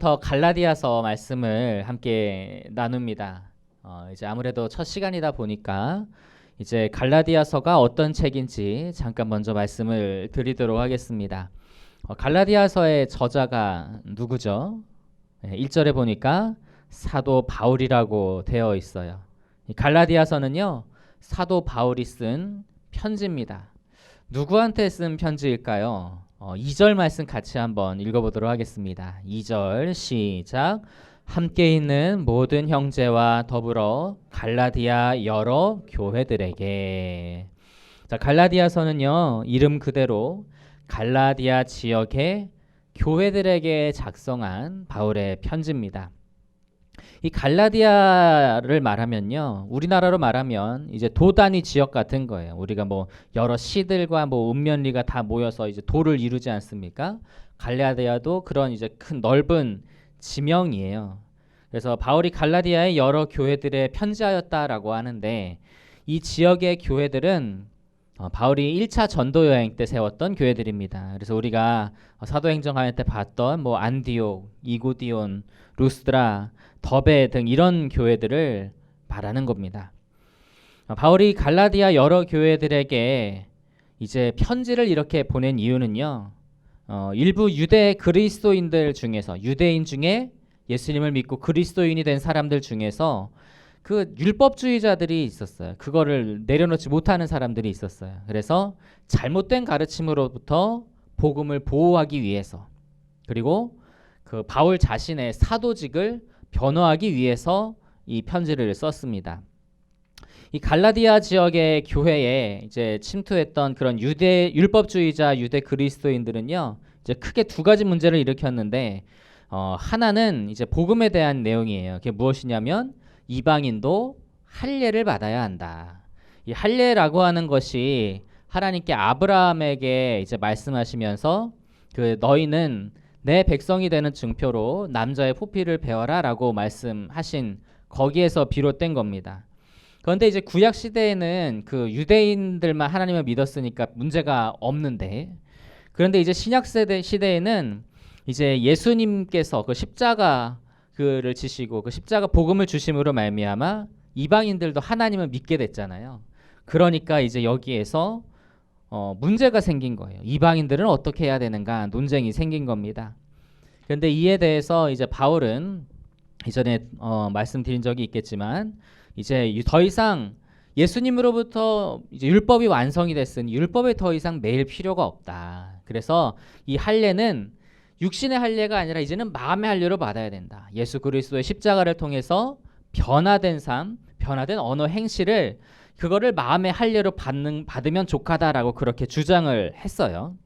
오늘부터 갈라디아서 말씀을 함께 나눕니다. 어, 이제 아무래도 첫 시간이다 보니까 이제 갈라디아서가 어떤 책인지 잠깐 먼저 말씀을 드리도록 하겠습니다. 어, 갈라디아서의 저자가 누구죠? 네, 1절에 보니까 사도 바울이라고 되어 있어요. 이 갈라디아서는요, 사도 바울이 쓴 편지입니다. 누구한테 쓴 편지일까요? 어, 2절 말씀 같이 한번 읽어보도록 하겠습니다. 2절 시작. 함께 있는 모든 형제와 더불어 갈라디아 여러 교회들에게. 자, 갈라디아서는요, 이름 그대로 갈라디아 지역의 교회들에게 작성한 바울의 편지입니다. 이 갈라디아를 말하면요, 우리나라로 말하면 이제 도단위 지역 같은 거예요. 우리가 뭐 여러 시들과 뭐 읍면리가 다 모여서 이제 도를 이루지 않습니까? 갈라디아도 그런 이제 큰 넓은 지명이에요. 그래서 바울이 갈라디아의 여러 교회들에 편지하였다라고 하는데 이 지역의 교회들은 어, 바울이 1차 전도 여행 때 세웠던 교회들입니다. 그래서 우리가 사도행전할 때 봤던 뭐 안디옥, 이고디온, 루스드라, 더베 등 이런 교회들을 말하는 겁니다. 어, 바울이 갈라디아 여러 교회들에게 이제 편지를 이렇게 보낸 이유는요. 어, 일부 유대 그리스도인들 중에서 유대인 중에 예수님을 믿고 그리스도인이 된 사람들 중에서 그 율법주의자들이 있었어요. 그거를 내려놓지 못하는 사람들이 있었어요. 그래서 잘못된 가르침으로부터 복음을 보호하기 위해서 그리고 그 바울 자신의 사도직을 변호하기 위해서 이 편지를 썼습니다. 이 갈라디아 지역의 교회에 이제 침투했던 그런 유대 율법주의자 유대 그리스도인들은요 이제 크게 두 가지 문제를 일으켰는데 어, 하나는 이제 복음에 대한 내용이에요. 그게 무엇이냐면 이방인도 할례를 받아야 한다. 이 할례라고 하는 것이 하나님께 아브라함에게 이제 말씀하시면서 그 너희는 내 백성이 되는 증표로 남자의 포피를 베어라라고 말씀하신 거기에서 비롯된 겁니다. 그런데 이제 구약 시대에는 그 유대인들만 하나님을 믿었으니까 문제가 없는데 그런데 이제 신약 세대 시대에는 이제 예수님께서 그 십자가 그를 지시고 그 십자가 복음을 주심으로 말미암아 이방인들도 하나님을 믿게 됐잖아요. 그러니까 이제 여기에서 어, 문제가 생긴 거예요. 이방인들은 어떻게 해야 되는가 논쟁이 생긴 겁니다. 그런데 이에 대해서 이제 바울은 이전에 어, 말씀드린 적이 있겠지만 이제 더 이상 예수님으로부터 율법이 완성이 됐으니 율법에 더 이상 매일 필요가 없다. 그래서 이 할례는 육신의 할례가 아니라 이제는 마음의 할례로 받아야 된다. 예수 그리스도의 십자가를 통해서 변화된 삶, 변화된 언어 행실을 그거를 마음의 할례로 받는 받으면 족하다라고 그렇게 주장을 했어요.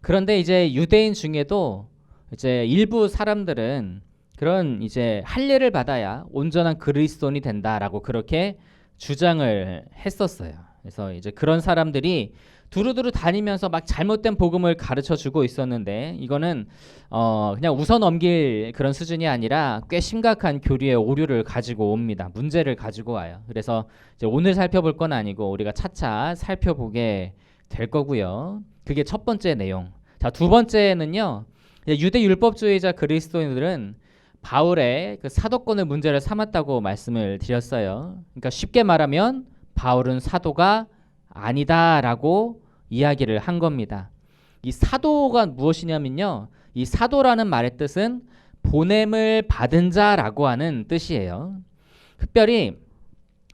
그런데 이제 유대인 중에도 이제 일부 사람들은 그런 이제 할례를 받아야 온전한 그리스도인이 된다라고 그렇게 주장을 했었어요. 그래서 이제 그런 사람들이 두루두루 다니면서 막 잘못된 복음을 가르쳐 주고 있었는데 이거는 어 그냥 웃어 넘길 그런 수준이 아니라 꽤 심각한 교리의 오류를 가지고 옵니다. 문제를 가지고 와요. 그래서 이제 오늘 살펴볼 건 아니고 우리가 차차 살펴보게 될 거고요. 그게 첫 번째 내용. 자, 두 번째는요. 유대 율법주의자 그리스도인들은 바울의 그 사도권을 문제를 삼았다고 말씀을 드렸어요. 그러니까 쉽게 말하면 바울은 사도가 아니다라고 이야기를 한 겁니다. 이 사도가 무엇이냐면요. 이 사도라는 말의 뜻은 보냄을 받은 자라고 하는 뜻이에요. 특별히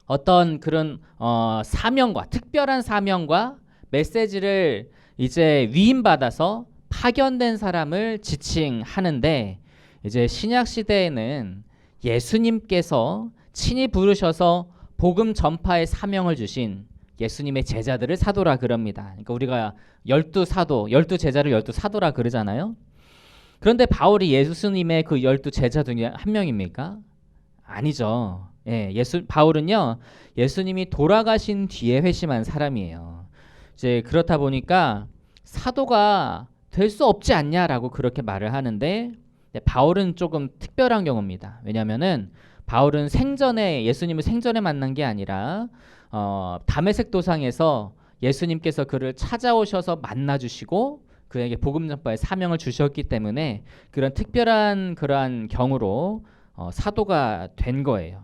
어떤 그런 어, 사명과 특별한 사명과 메시지를 이제 위임받아서 파견된 사람을 지칭하는데 이제 신약 시대에는 예수님께서 친히 부르셔서 복음 전파의 사명을 주신 예수님의 제자들을 사도라 그럽니다. 그러니까 우리가 열두 사도, 열두 제자를 열두 사도라 그러잖아요. 그런데 바울이 예수님의 그 열두 제자 중에 한 명입니까? 아니죠. 예, 예수 바울은요 예수님이 돌아가신 뒤에 회심한 사람이에요. 이제 그렇다 보니까 사도가 될 수 없지 않냐라고 그렇게 말을 하는데 바울은 조금 특별한 경우입니다. 왜냐하면은 바울은 생전에 예수님을 생전에 만난 게 아니라 어, 담에색 도상에서 예수님께서 그를 찾아오셔서 만나 주시고 그에게 복음 전파의 사명을 주셨기 때문에 그런 특별한 그러한 경우로 어, 사도가 된 거예요.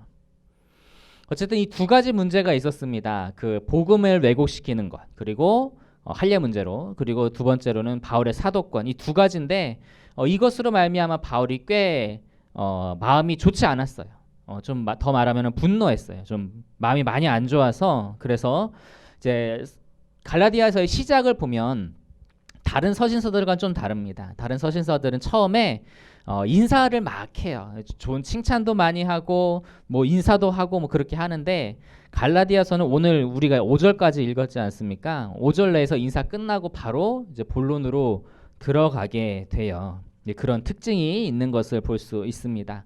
어쨌든 이 두 가지 문제가 있었습니다. 그 복음을 왜곡시키는 것 그리고 어, 할례 문제로 그리고 두 번째로는 바울의 사도권 이 두 가지인데 어, 이것으로 말미암아 바울이 꽤 어, 마음이 좋지 않았어요. 어, 좀 더 말하면 분노했어요. 좀 마음이 많이 안 좋아서 그래서 이제 갈라디아서의 시작을 보면 다른 서신서들과 좀 다릅니다. 다른 서신서들은 처음에 어, 인사를 막 해요. 좋은 칭찬도 많이 하고 뭐 인사도 하고 뭐 그렇게 하는데 갈라디아서는 오늘 우리가 5절까지 읽었지 않습니까? 5절 내에서 인사 끝나고 바로 이제 본론으로 들어가게 돼요. 예, 그런 특징이 있는 것을 볼 수 있습니다.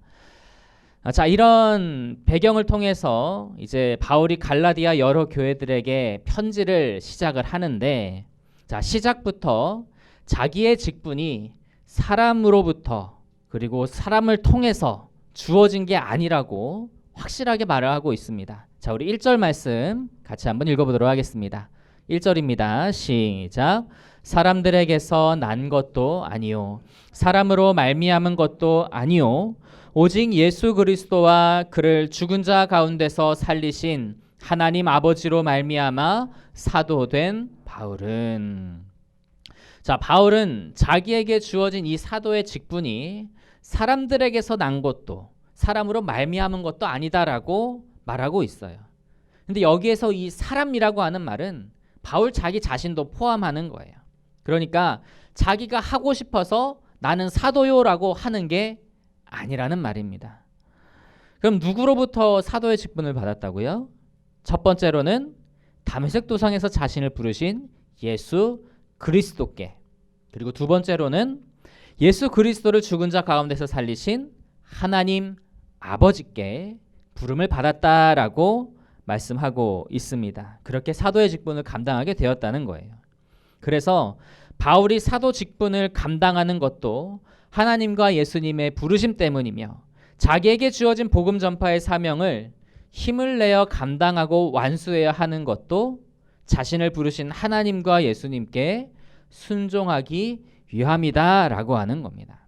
아, 자 이런 배경을 통해서 이제 바울이 갈라디아 여러 교회들에게 편지를 시작을 하는데 자 시작부터 자기의 직분이 사람으로부터 그리고 사람을 통해서 주어진 게 아니라고 확실하게 말을 하고 있습니다. 자 우리 1절 말씀 같이 한번 읽어보도록 하겠습니다. 1절입니다. 시작. 사람들에게서 난 것도 아니요 사람으로 말미암은 것도 아니요 오직 예수 그리스도와 그를 죽은 자 가운데서 살리신 하나님 아버지로 말미암아 사도된 바울은 자 바울은 자기에게 주어진 이 사도의 직분이 사람들에게서 난 것도 사람으로 말미암은 것도 아니다라고 말하고 있어요. 근데 여기에서 이 사람이라고 하는 말은 바울 자기 자신도 포함하는 거예요. 그러니까 자기가 하고 싶어서 나는 사도요라고 하는 게 아니라는 말입니다. 그럼 누구로부터 사도의 직분을 받았다고요? 첫 번째로는 담에색 도상에서 자신을 부르신 예수 그리스도께 그리고 두 번째로는 예수 그리스도를 죽은 자 가운데서 살리신 하나님 아버지께 부름을 받았다라고 말씀하고 있습니다. 그렇게 사도의 직분을 감당하게 되었다는 거예요. 그래서 바울이 사도 직분을 감당하는 것도 하나님과 예수님의 부르심 때문이며 자기에게 주어진 복음 전파의 사명을 힘을 내어 감당하고 완수해야 하는 것도 자신을 부르신 하나님과 예수님께 순종하기 위함이다라고 하는 겁니다.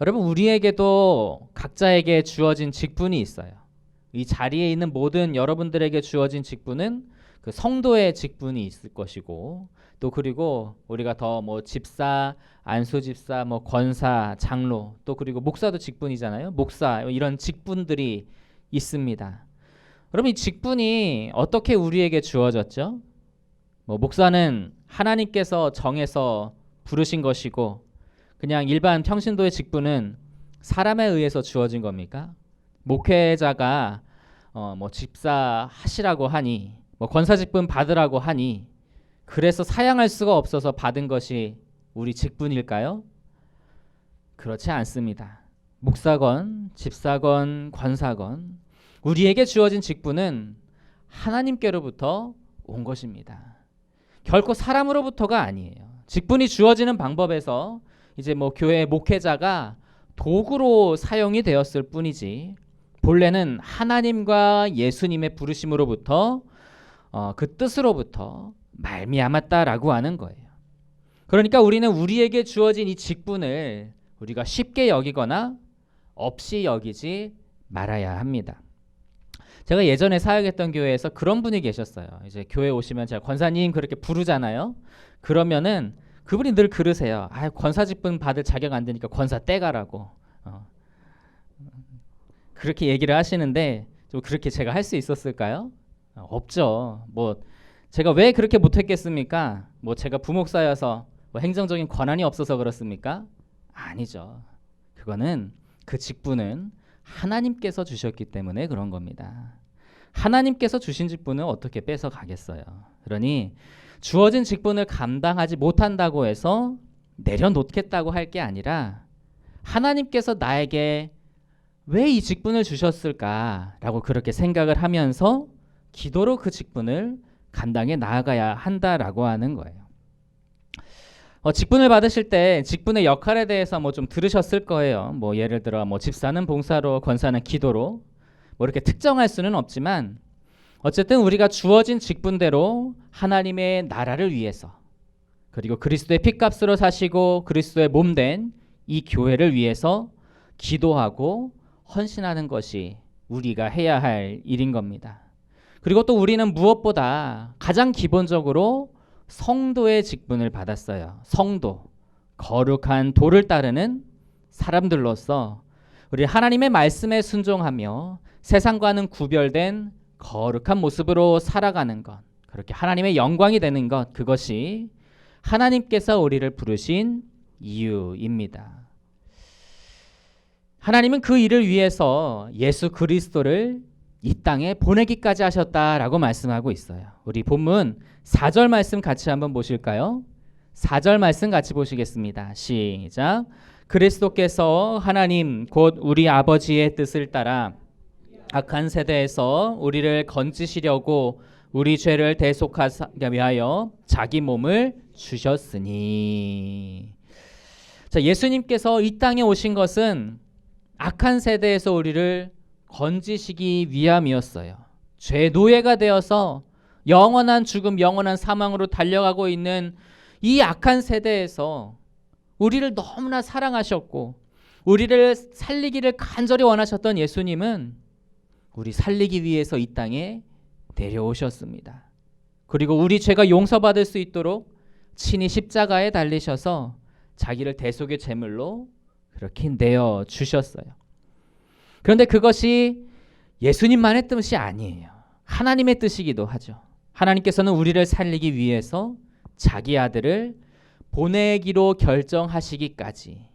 여러분 우리에게도 각자에게 주어진 직분이 있어요. 이 자리에 있는 모든 여러분들에게 주어진 직분은 그 성도의 직분이 있을 것이고 또 그리고 우리가 더 뭐 집사, 안수 집사, 뭐 권사, 장로 또 그리고 목사도 직분이잖아요. 목사 이런 직분들이 있습니다. 여러분 이 직분이 어떻게 우리에게 주어졌죠? 뭐 목사는 하나님께서 정해서 부르신 것이고 그냥 일반 평신도의 직분은 사람에 의해서 주어진 겁니까? 목회자가 어 뭐 집사 하시라고 하니 뭐 권사 직분 받으라고 하니 그래서 사양할 수가 없어서 받은 것이 우리 직분일까요? 그렇지 않습니다. 목사건, 집사건, 권사건 우리에게 주어진 직분은 하나님께로부터 온 것입니다. 결코 사람으로부터가 아니에요. 직분이 주어지는 방법에서 이제 뭐 교회 목회자가 도구로 사용이 되었을 뿐이지 본래는 하나님과 예수님의 부르심으로부터 어, 그 뜻으로부터 말미암았다라고 하는 거예요. 그러니까 우리는 우리에게 주어진 이 직분을 우리가 쉽게 여기거나 없이 여기지 말아야 합니다. 제가 예전에 사역했던 교회에서 그런 분이 계셨어요. 이제 교회 오시면 제가 권사님 그렇게 부르잖아요. 그러면은 그분이 늘 그러세요. 아, 권사 직분 받을 자격 안 되니까 권사 떼가라고. 어. 그렇게 얘기를 하시는데 좀 그렇게 제가 할 수 있었을까요? 어, 없죠. 뭐 제가 왜 그렇게 못했겠습니까? 뭐 제가 부목사여서 뭐 행정적인 권한이 없어서 그렇습니까? 아니죠. 그거는 그 직분은 하나님께서 주셨기 때문에 그런 겁니다. 하나님께서 주신 직분을 어떻게 뺏어 가겠어요? 그러니 주어진 직분을 감당하지 못한다고 해서 내려놓겠다고 할 게 아니라 하나님께서 나에게 왜 이 직분을 주셨을까라고 그렇게 생각을 하면서 기도로 그 직분을 감당해 나아가야 한다라고 하는 거예요. 어, 직분을 받으실 때 직분의 역할에 대해서 뭐 좀 들으셨을 거예요. 뭐 예를 들어 뭐 집사는 봉사로, 권사는 기도로 뭐 이렇게 특정할 수는 없지만 어쨌든 우리가 주어진 직분대로 하나님의 나라를 위해서 그리고 그리스도의 피값으로 사시고 그리스도의 몸 된 이 교회를 위해서 기도하고 헌신하는 것이 우리가 해야 할 일인 겁니다. 그리고 또 우리는 무엇보다 가장 기본적으로 성도의 직분을 받았어요. 성도. 거룩한 도를 따르는 사람들로서 우리 하나님의 말씀에 순종하며 세상과는 구별된 거룩한 모습으로 살아가는 것. 그렇게 하나님의 영광이 되는 것. 그것이 하나님께서 우리를 부르신 이유입니다. 하나님은 그 일을 위해서 예수 그리스도를 이 땅에 보내기까지 하셨다라고 말씀하고 있어요. 우리 본문 4절 말씀 같이 한번 보실까요? 4절 말씀 같이 보시겠습니다. 시작. 그리스도께서 하나님 곧 우리 아버지의 뜻을 따라 악한 세대에서 우리를 건지시려고 우리 죄를 대속하기 위하여 자기 몸을 주셨으니 자 예수님께서 이 땅에 오신 것은 악한 세대에서 우리를 건지시기 위함이었어요. 죄 노예가 되어서 영원한 죽음, 영원한 사망으로 달려가고 있는 이 악한 세대에서 우리를 너무나 사랑하셨고 우리를 살리기를 간절히 원하셨던 예수님은 우리 살리기 위해서 이 땅에 내려오셨습니다. 그리고 우리 죄가 용서받을 수 있도록 친히 십자가에 달리셔서 자기를 대속의 제물로 그렇게 내어 주셨어요. 그런데 그것이 예수님만의 뜻이 아니에요. 하나님의 뜻이기도 하죠. 하나님께서는 우리를 살리기 위해서 자기 아들을 보내기로 결정하시기까지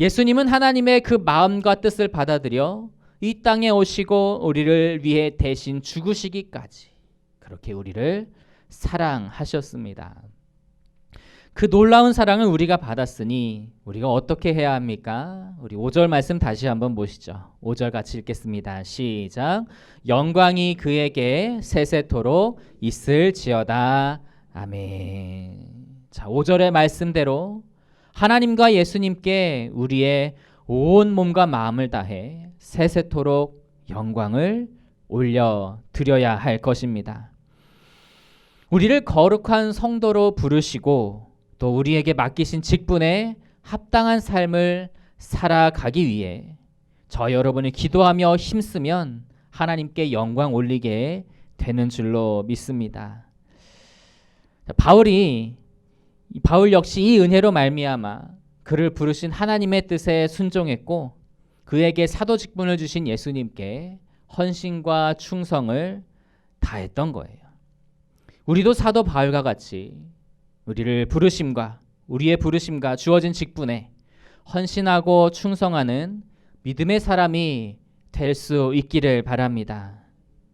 예수님은 하나님의 그 마음과 뜻을 받아들여 이 땅에 오시고 우리를 위해 대신 죽으시기까지 그렇게 우리를 사랑하셨습니다. 그 놀라운 사랑을 우리가 받았으니 우리가 어떻게 해야 합니까? 우리 5절 말씀 다시 한번 보시죠. 5절 같이 읽겠습니다. 시작. 영광이 그에게 세세토록 있을지어다. 아멘. 자, 5절의 말씀대로 하나님과 예수님께 우리의 온 몸과 마음을 다해 세세토록 영광을 올려 드려야 할 것입니다. 우리를 거룩한 성도로 부르시고 또 우리에게 맡기신 직분에 합당한 삶을 살아가기 위해 저 여러분이 기도하며 힘쓰면 하나님께 영광 올리게 되는 줄로 믿습니다. 바울이 바울 역시 이 은혜로 말미암아 그를 부르신 하나님의 뜻에 순종했고 그에게 사도 직분을 주신 예수님께 헌신과 충성을 다했던 거예요. 우리도 사도 바울과 같이 우리를 부르심과 우리의 부르심과 주어진 직분에 헌신하고 충성하는 믿음의 사람이 될 수 있기를 바랍니다.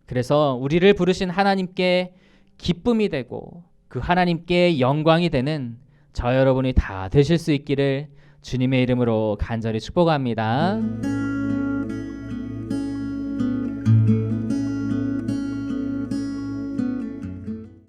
그래서 우리를 부르신 하나님께 기쁨이 되고 그 하나님께 영광이 되는 저 여러분이 다 되실 수 있기를 주님의 이름으로 간절히 축복합니다.